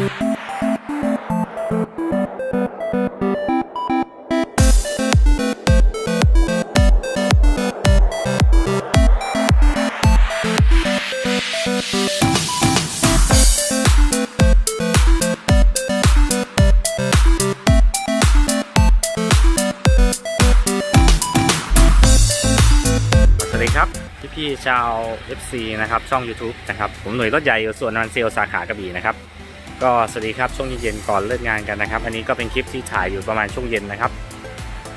สวัสดีครับพี่พี่ชาว FC นะครับช่อง YouTube นะครับผมหน่วยรถใหญ่อยู่ส่วนนันเซลสาขากระบี่นะครับ ก็สวัสดีครับช่วงเย็นๆก่อนเลิกงานกันนะครับ อันนี้ก็เป็นคลิปที่ถ่ายอยู่ประมาณช่วงเย็นนะครับ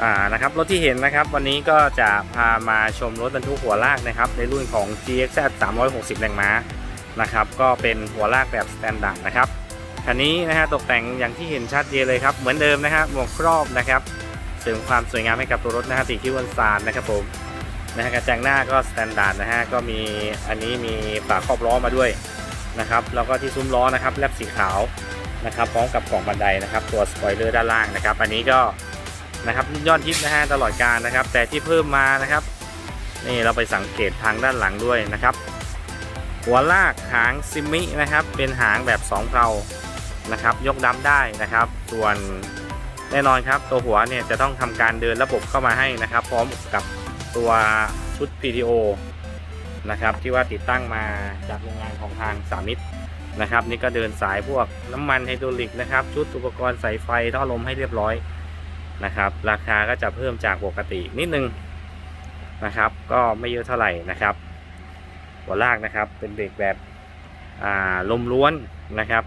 อ่านะครับรถที่เห็นนะครับ วันนี้ก็จะพามาชมรถบรรทุกหัวลากนะครับ ในรุ่นของ GXZ 360แรงม้านะครับก็เป็นหัวลากแบบสแตนดาร์ดนะครับคันนี้นะฮะตกแต่งอย่างที่เห็นชัดเจนเลยครับ เหมือนเดิมนะฮะหมวกครอบนะครับเสริมความสวยงามให้กับตัวรถนะฮะสีคิ้ววันซานนะครับผมนะฮะกระจังหน้าก็สแตนดาร์ดนะฮะก็มีอันนี้มีฝาครอบล้อมาด้วย นะครับแล้วก็ที่ซุ้มล้อนะครับแลบสีขาวนะครับพร้อมกับกล่องบันไดนะครับ ตัวสปอยเลอร์ด้านล่างนะครับ อันนี้ก็นะครับยอดฮิตนะฮะตลอดการนะครับ แต่ที่เพิ่มมานะครับ นี่เราไปสังเกตทางด้านหลังด้วยนะครับ หัวลากหางซิมินะครับ เป็นหางแบบสองเพลานะครับ ยกดำได้นะครับ ส่วนแน่นอนครับ ตัวหัวเนี่ยจะต้องทำการเดินระบบเข้ามาให้นะครับ พร้อมกับตัวชุด PTO นะครับ ที่ว่าติดตั้งมาจากโรงงานของทางสามิตรนะครับ นี่ก็เดินสายพวกน้ำมันไฮดรอลิกนะครับ ชุดอุปกรณ์สายไฟท่อลมให้เรียบร้อยนะครับ ราคาก็จะเพิ่มจากปกตินิดนึงนะครับ ก็ไม่เยอะเท่าไหร่นะครับหัวลากนะครับเป็นเบรกแบบอ่าลมล้วนนะครับ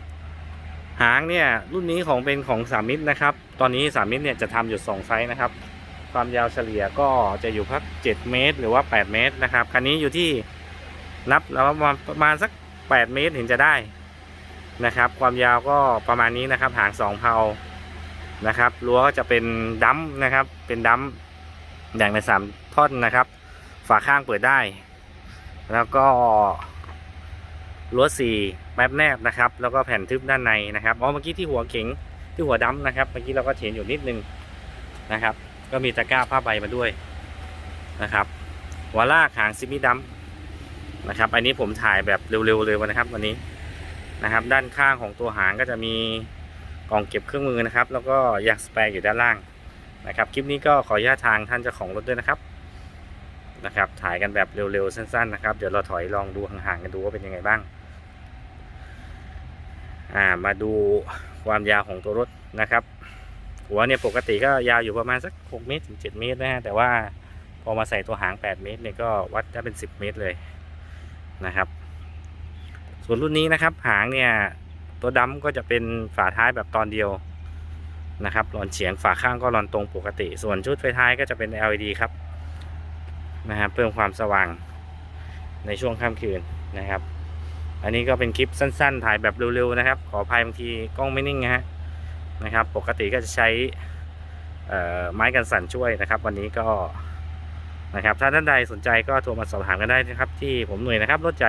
หางเนี่ยรุ่นนี้ของเป็นของสามิตรนะครับ ตอนนี้สามิตรเนี่ยจะทำอยู่สองไซส์นะครับ ความยาวเฉลี่ยก็จะอยู่พัก 7 เมตร หรือว่า 8 เมตรนะครับ คันนี้อยู่ที่นับแล้วประมาณประมาณสัก 8 เมตรถึงจะได้นะครับ ความยาวก็ประมาณนี้นะครับ หางสองเพานะครับรั้วก็จะเป็นดัมนะครับ เป็นดัมแบ่งเป็นสามท่อนนะครับ ฝาข้างเปิดได้ แล้วก็รั้วสี่แป๊บแนบนะครับ แล้วก็แผ่นทึบด้านในนะครับอ๋อเมื่อกี้ที่หัวเข็งที่หัวดัมนะครับ เมื่อกี้เราก็เห็นอยู่นิดนึงนะครับ ก็มีตะกร้าผ้าใบมาด้วยนะครับหัวลาหางซิมิดัมนะครับ อันนี้ผมถ่ายแบบเร็วๆเลยนะครับ วันนี้นะครับ ด้านข้างของตัวหางก็จะมีกล่องเก็บเครื่องมือนะครับ แล้วก็ยางสแปร์อยู่ด้านล่างนะครับ คลิปนี้ก็ขออนุญาตทางท่านเจ้าของรถด้วยนะครับนะครับ ถ่ายกันแบบเร็วๆสั้นๆนะครับ เดี๋ยวเราถอยลองดูห่างๆกันดูว่าเป็นยังไงบ้างอ่ามาดูความยาวของตัวรถนะครับ หัวเนี่ยปกติก็ยาวอยู่ประมาณสัก 6 เมตรถึง 7 เมตรนะฮะแต่ว่าพอมาใส่ตัวหาง 8 เมตรเนี่ยก็วัดได้เป็น 10 เมตรเลยนะครับ ส่วนรุ่นนี้นะครับหางเนี่ยตัวดำก็จะเป็นฝาท้ายแบบตอนเดียวนะครับหลอนเฉียงฝาข้างก็หลอนตรงปกติ ส่วนชุดไฟท้ายก็จะเป็น LED ครับนะครับเพิ่มความสว่างในช่วงค่ำคืนนะครับ อันนี้ก็เป็นคลิปสั้นๆ ถ่ายแบบเร็วๆนะครับ ขออภัยบางทีกล้องไม่นิ่งนะฮะ นะครับ ปกติก็จะใช้ไม้กันสั่นช่วยนะครับ วันนี้ก็นะครับ ถ้าท่านใดสนใจก็โทรมาสอบถามกันได้นะครับ ที่ผมหน่วยนะครับรถใจ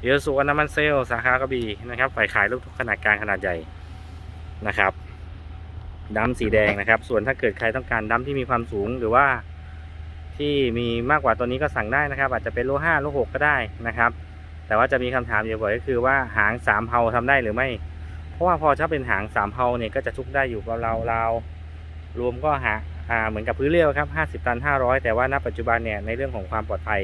เอลสุวรรณมันเซลสาขากระบี่นะครับฝ่ายขายรถขนาดกลางขนาดใหญ่นะครับดำสีแดงนะครับ ส่วนถ้าเกิดใครต้องการดำที่มีความสูงหรือว่าที่มีมากกว่าตัวนี้ก็สั่งได้นะครับ อาจจะเป็นโลห้าโลหกก็ได้นะครับ แต่ว่าจะมีคำถามอยู่บ่อยก็คือว่าหางสามเผาทำได้หรือไม่ เพราะว่าพอถ้าเป็นหางสามเพาเนี่ยก็จะทุกได้อยู่กับเราเรารวมก็หาอ่าเหมือนกับพื้นเรียวครับ 50 ตัน 500 แต่ว่าณปัจจุบันเนี่ยในเรื่องของความปลอดภัย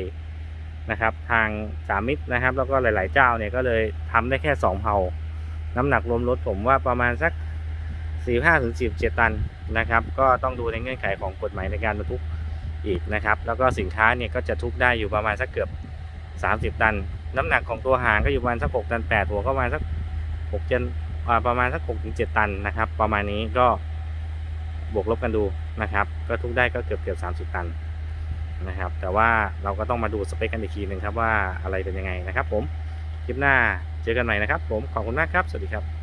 นะครับ ทางสามมิตรนะครับ แล้วก็หลาย ๆ เจ้าเนี่ยก็เลยทำได้แค่2เพาน้ำหนักรวมรถผมว่าประมาณสัก 45ถึง47 ตันนะครับ ก็ต้องดูในเงื่อนไขของกฎหมายในการบรรทุกอีกนะครับ แล้วก็สินค้าเนี่ยก็จะทุกได้อยู่ประมาณสักเกือบ 30 ตัน น้ำหนักของตัวหางก็อยู่ประมาณสัก6ตัน8หัวก็ประมาณสัก6เจน ประมาณสักหกถึงเจ็ดตันนะครับ ประมาณนี้ก็บวกลบกันดูนะครับ ก็ทุกได้ก็เกือบเกือบสามสิบตันนะครับ แต่ว่าเราก็ต้องมาดูสเปคกันอีกทีหนึ่งครับว่าอะไรเป็นยังไงนะครับ ผมคลิปหน้าเจอกันใหม่นะครับ ผมขอบคุณมากครับ สวัสดีครับ